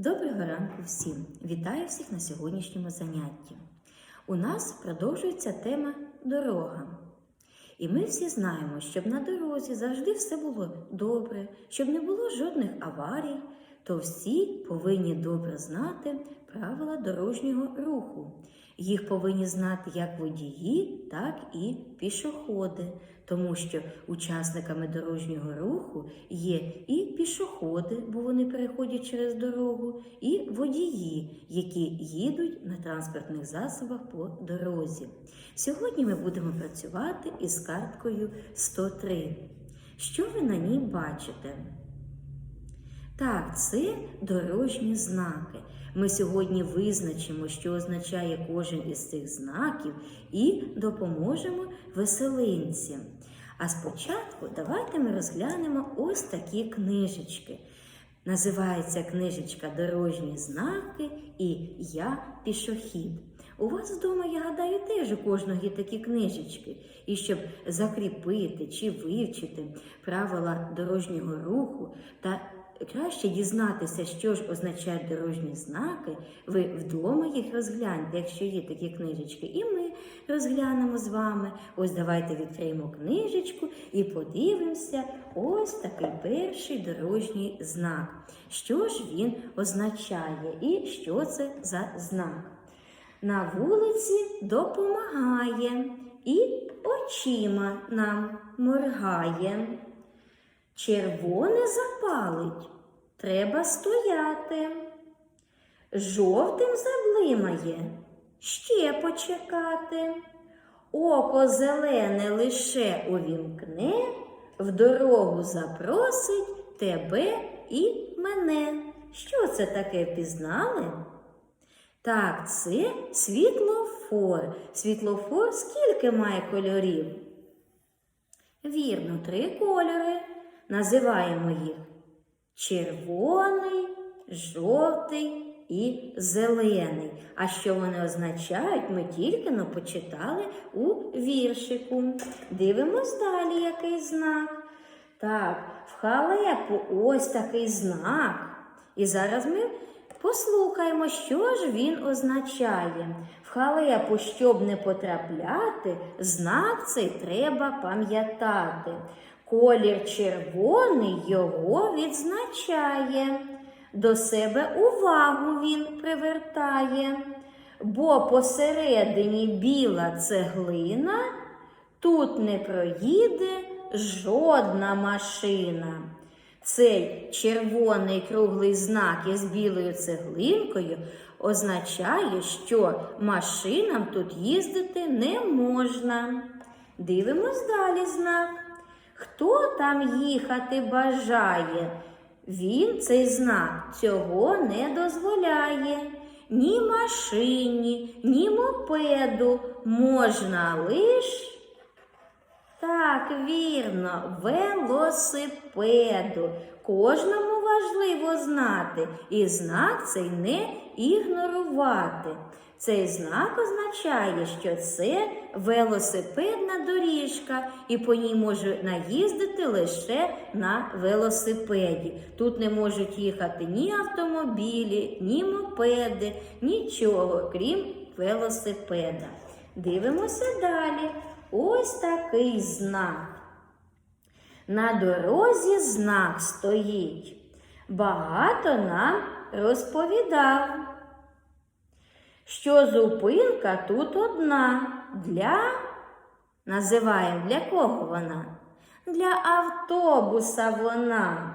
Доброго ранку всім! Вітаю всіх на сьогоднішньому занятті. У нас продовжується тема дорога. І ми всі знаємо, щоб на дорозі завжди все було добре, щоб не було жодних аварій, то всі повинні добре знати правила дорожнього руху. Їх повинні знати як водії, так і пішоходи, тому що учасниками дорожнього руху є і пішоходи, бо вони переходять через дорогу, і водії, які їдуть на транспортних засобах по дорозі. Сьогодні ми будемо працювати із карткою 103. Що ви на ній бачите? Так, це дорожні знаки. Ми сьогодні визначимо, що означає кожен із цих знаків, і допоможемо веселинцям. А спочатку давайте ми розглянемо ось такі книжечки. Називається книжечка Дорожні знаки і Я пішохід. У вас вдома, я гадаю, теж у кожного є такі книжечки. І щоб закріпити чи вивчити правила дорожнього руху та краще дізнатися, що ж означають дорожні знаки, ви вдома їх розгляньте, якщо є такі книжечки. І ми розглянемо з вами. Ось давайте відкриємо книжечку і подивимося ось такий перший дорожній знак. Що ж він означає і що це за знак? На вулиці допомагає і очима нам моргає. Червоне запалить, треба стояти. Жовтим заблимає, ще почекати. Око зелене лише увімкне, в дорогу запросить тебе і мене. Що це таке пізнали? Так, це світлофор. Світлофор скільки має кольорів? Вірно, три кольори. Називаємо їх червоний, жовтий і зелений. А що вони означають, ми тільки но почитали у віршику. Дивимось далі, який знак. Так, в халепу ось такий знак. І зараз ми послухаємо, що ж він означає. В халепу, щоб не потрапляти, знак цей треба пам'ятати. Колір червоний його відзначає, до себе увагу він привертає, бо посередині біла цеглина, тут не проїде жодна машина. Цей червоний круглий знак із білою цеглинкою означає, що машинам тут їздити не можна. Дивимось далі знак. Хто там їхати бажає? Він цей знак цього не дозволяє. Ні машині, ні мопеду можна лиш. Так, вірно, велосипеду. Кожному важливо знати, і знак цей не ігнорувати. Цей знак означає, що це велосипедна доріжка, і по ній може наїздити лише на велосипеді. Тут не можуть їхати ні автомобілі, ні мопеди, нічого, крім велосипеда. Дивимося далі. Ось такий знак. На дорозі знак стоїть. Багато нам розповідав, що зупинка тут одна для, називаємо для кого вона? Для автобуса вона.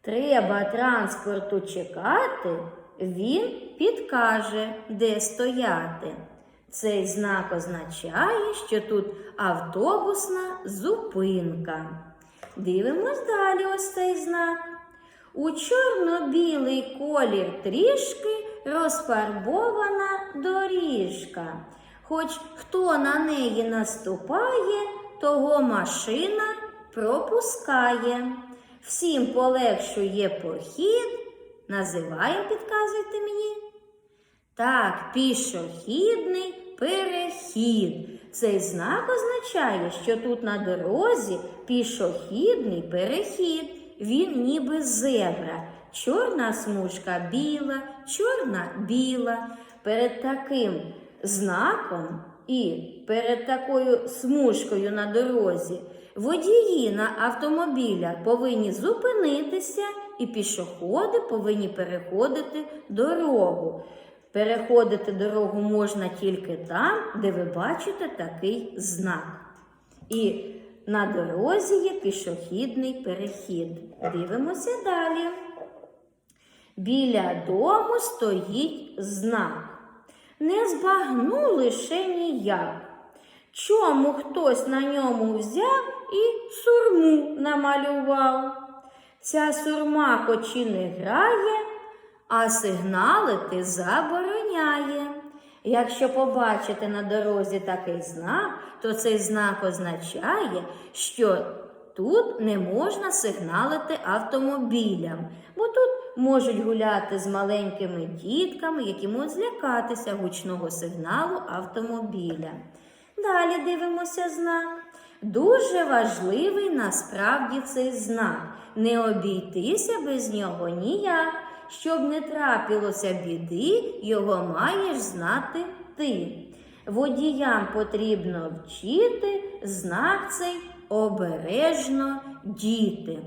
Треба транспорту чекати, він підкаже, де стояти. Цей знак означає, що тут автобусна зупинка. Дивимось далі ось цей знак. У чорно-білий колір трішки розфарбована доріжка. Хоч хто на неї наступає, того машина пропускає. Всім полегшує похід. Називаємо, підказуйте мені. Так, пішохідний перехід. Цей знак означає, що тут на дорозі пішохідний перехід. Він ніби зебра. чорна смужка біла, чорна біла. Перед таким знаком і перед такою смужкою на дорозі водії на автомобілях повинні зупинитися, і пішоходи повинні переходити дорогу. Переходити дорогу можна тільки там, де ви бачите такий знак. І на дорозі є пішохідний перехід. Дивимося далі. Біля дому стоїть знак. Не збагну лише ніяк. Чому хтось на ньому взяв і сурму намалював? Ця сурма хоч і не грає, а сигналити забороняє. Якщо побачите на дорозі такий знак, то цей знак означає, що тут не можна сигналити автомобілям, бо тут можуть гуляти з маленькими дітками, які можуть злякатися гучного сигналу автомобіля. Далі дивимося знак. Дуже важливий насправді цей знак. Не обійтися без нього ніяк. Щоб не трапилося біди, його маєш знати ти. Водіям потрібно вчити знак цей обережно діти.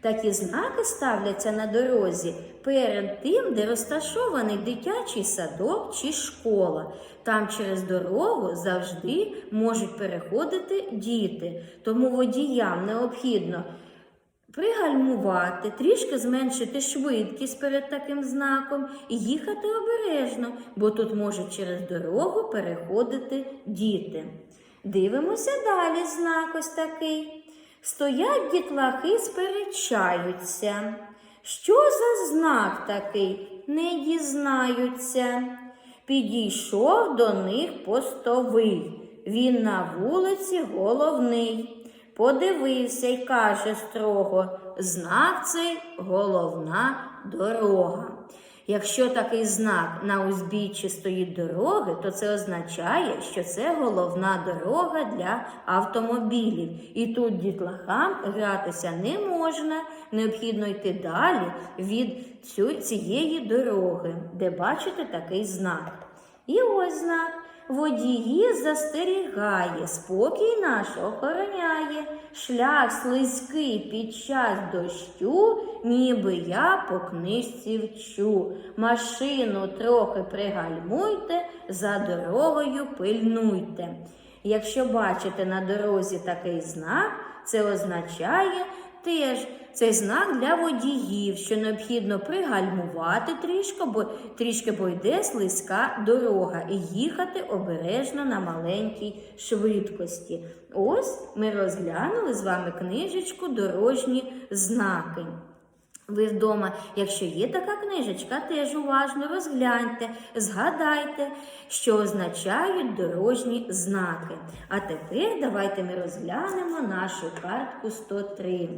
Такі знаки ставляться на дорозі перед тим, де розташований дитячий садок чи школа. Там через дорогу завжди можуть переходити діти. Тому водіям необхідно пригальмувати, трішки зменшити швидкість перед таким знаком і їхати обережно, бо тут можуть через дорогу переходити діти. Дивимося далі знак ось такий. Стоять дітлахи, сперечаються. Що за знак такий? Не дізнаються. Підійшов до них постовий. Він на вулиці головний. Подивився й каже строго, знак цей головна дорога. Якщо такий знак на узбіччі стоїть дороги, то це означає, що це головна дорога для автомобілів. І тут дітлахам гратися не можна, необхідно йти далі від цієї дороги, де бачите такий знак. І ось знак. Водії застерігає, спокій наш охороняє, шлях слизький під час дощу, ніби я по книжці вчу. Машину трохи пригальмуйте, за дорогою пильнуйте. Якщо бачите на дорозі такий знак, це означає теж цей знак для водіїв, що необхідно пригальмувати трішки, бо трішки бо йде слизька дорога, і їхати обережно на маленькій швидкості. Ось ми розглянули з вами книжечку Дорожні знаки. Ви вдома, якщо є така книжечка, теж уважно розгляньте, згадайте, що означають дорожні знаки. А тепер давайте ми розглянемо нашу картку 103.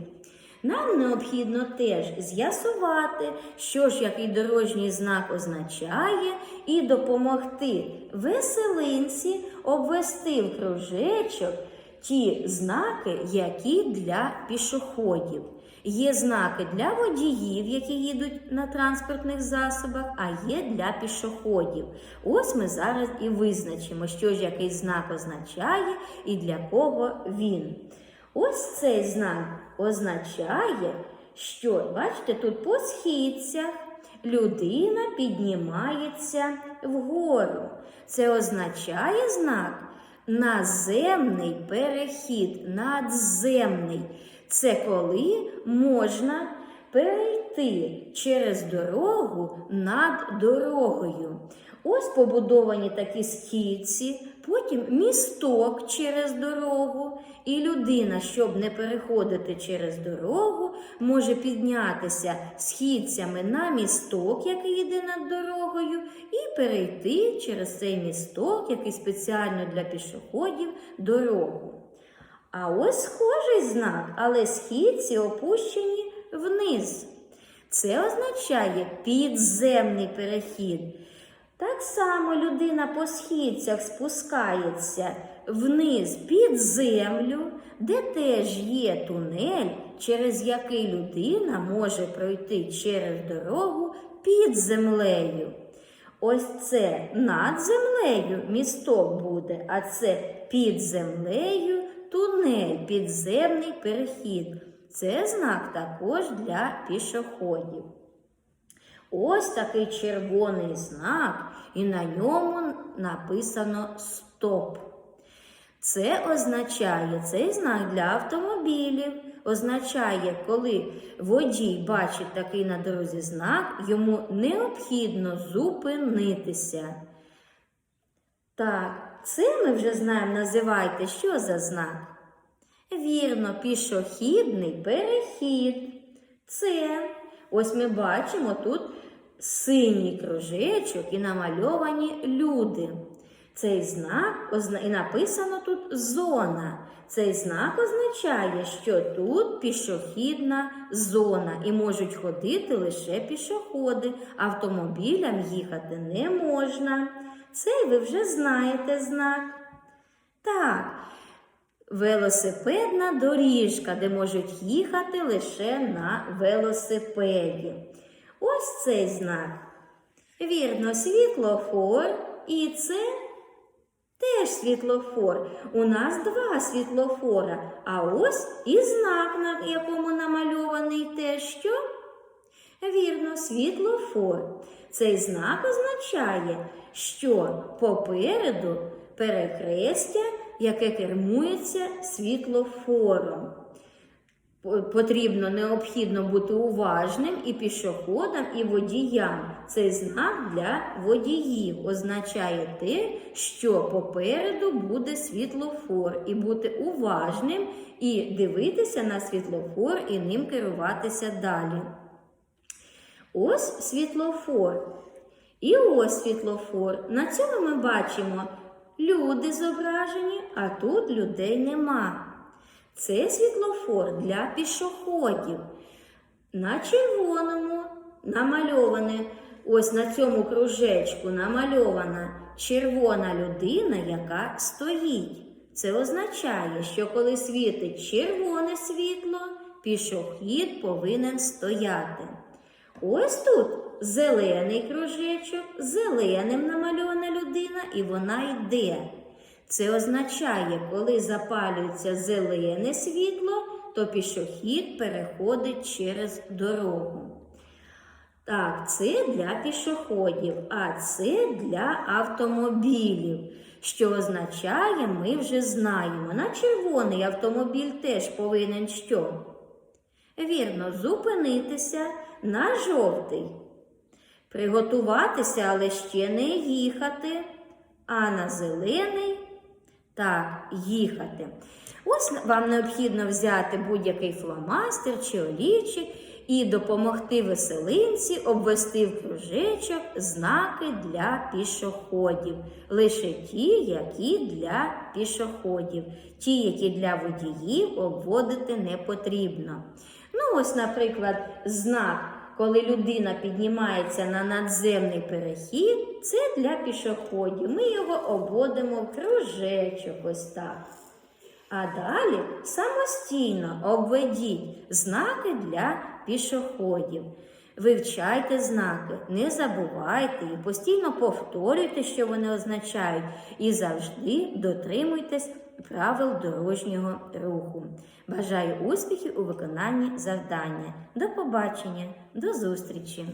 Нам необхідно теж з'ясувати, що ж який дорожній знак означає, і допомогти веселинці обвести в кружечок ті знаки, які для пішоходів. Є знаки для водіїв, які їдуть на транспортних засобах, а є для пішоходів. Ось ми зараз і визначимо, що ж який знак означає і для кого він. Ось цей знак означає, що, бачите, тут по східцях людина піднімається вгору. Це означає знак наземний перехід, надземний. Це коли можна перейти через дорогу над дорогою. Ось побудовані такі східці, потім місток через дорогу, і людина, щоб не переходити через дорогу, може піднятися східцями на місток, який йде над дорогою, і перейти через цей місток, який спеціально для пішоходів, дорогу. А ось схожий знак, але східці опущені вниз. Це означає підземний перехід. Так само людина по східцях спускається вниз під землю, де теж є тунель, через який людина може пройти через дорогу під землею. Ось це над землею місток буде, а це під землею тунель, підземний перехід. Це знак також для пішоходів. Ось такий червоний знак, і на ньому написано Стоп. Це означає цей знак для автомобілів. Означає, коли водій бачить такий на дорозі знак, йому необхідно зупинитися. Так, це ми вже знаємо, називайте, що за знак? Вірно, пішохідний перехід. Це ось ми бачимо тут синій кружечок і намальовані люди. Цей знак і написано тут зона. Цей знак означає, що тут пішохідна зона і можуть ходити лише пішоходи. Автомобілям їхати не можна. Цей ви вже знаєте знак. Так, велосипедна доріжка, де можуть їхати лише на велосипеді. Ось цей знак. Вірно, світлофор і це теж світлофор. У нас два світлофора. А ось і знак, на якому намальований те, що? Вірно, світлофор. Цей знак означає, що попереду перехрестя, яке кермується світлофором. Потрібно необхідно бути уважним і пішоходам, і водіям. Цей знак для водіїв означає те, що попереду буде світлофор, і бути уважним і дивитися на світлофор і ним керуватися далі. Ось світлофор. І ось світлофор. На цьому ми бачимо люди зображені, а тут людей нема. Це світлофор для пішоходів. На червоному намальоване, ось на цьому кружечку намальована червона людина, яка стоїть. Це означає, що коли світить червоне світло, пішохід повинен стояти. Ось тут зелений кружечок, зеленим намальована людина, і вона йде. Це означає, коли запалюється зелене світло, то пішохід переходить через дорогу. Так, це для пішоходів, а це для автомобілів. Що означає, ми вже знаємо. На червоний автомобіль теж повинен що? Вірно, зупинитися на жовтий. Приготуватися, але ще не їхати. А на зелений так, їхати. Ось вам необхідно взяти будь-який фломастер чи олівчик і допомогти веселинці обвести в кружечок знаки для пішоходів. Лише ті, які для пішоходів. Ті, які для водіїв обводити не потрібно. Ну, ось, наприклад, знак, коли людина піднімається на надземний перехід, це для пішоходів. Ми його обводимо в кружечок ось так. А далі самостійно обведіть знаки для пішоходів. Вивчайте знаки, не забувайте і постійно повторюйте, що вони означають, і завжди дотримуйтесь правил дорожнього руху. Бажаю успіхів у виконанні завдання. До побачення, до зустрічі!